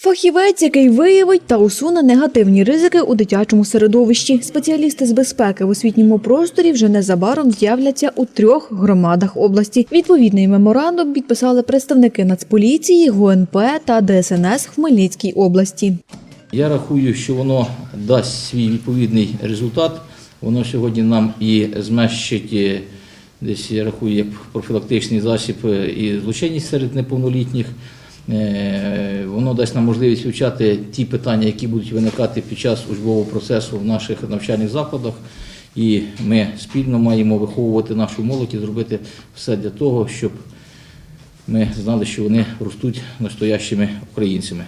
Фахівець, який виявить та усуне негативні ризики у дитячому середовищі. Спеціалісти з безпеки в освітньому просторі вже незабаром з'являться у трьох громадах області. Відповідний меморандум підписали представники Нацполіції, ГУНП та ДСНС в Хмельницькій області. Я рахую, що воно дасть свій відповідний результат. Воно сьогодні нам і змещить е, десь, я рахую, як профілактичний засіб е, і злочинність серед неповнолітніх. Е, Воно дасть нам можливість вивчати ті питання, які будуть виникати під час учбового процесу в наших навчальних закладах. І ми спільно маємо виховувати нашу молодь і зробити все для того, щоб ми знали, що вони ростуть настоящими українцями.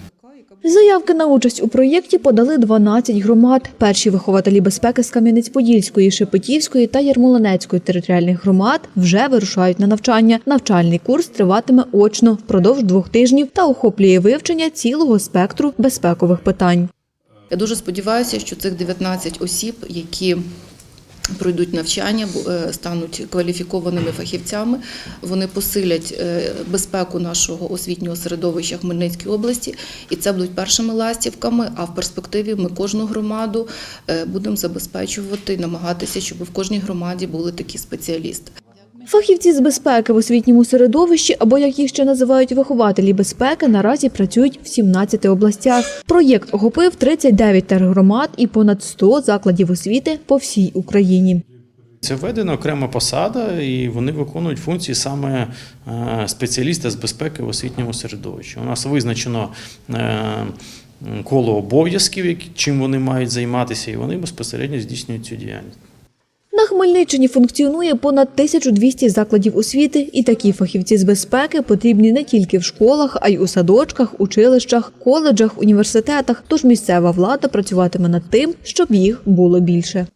Заявки на участь у проєкті подали 12 громад. Перші вихователі безпеки з Кам'янець-Подільської, Шепетівської та Ярмолинецької територіальних громад вже вирушають на навчання. Навчальний курс триватиме очно впродовж двох тижнів та охоплює вивчення цілого спектру безпекових питань. Я дуже сподіваюся, що цих 19 осіб, які пройдуть навчання, е, стануть кваліфікованими фахівцями. Вони посилять е, безпеку нашого освітнього середовища Хмельницької області, і це будуть першими ластівками. А в перспективі ми кожну громаду е, будемо забезпечувати, намагатися, щоб в кожній громаді були такі спеціалісти. Фахівці з безпеки в освітньому середовищі, або як їх ще називають вихователі безпеки, наразі працюють в 17 областях. Проєкт охопив 39 тергромад і понад 100 закладів освіти по всій Україні. Це введена окрема посада, і вони виконують функції саме е, спеціаліста з безпеки в освітньому середовищі. У нас визначено е, коло обов'язків, чим вони мають займатися, і вони безпосередньо здійснюють цю діяльність. На Хмельниччині функціонує понад 1200 закладів освіти, і такі фахівці з безпеки потрібні не тільки в школах, а й у садочках, училищах, коледжах, університетах. Тож місцева влада працюватиме над тим, щоб їх було більше.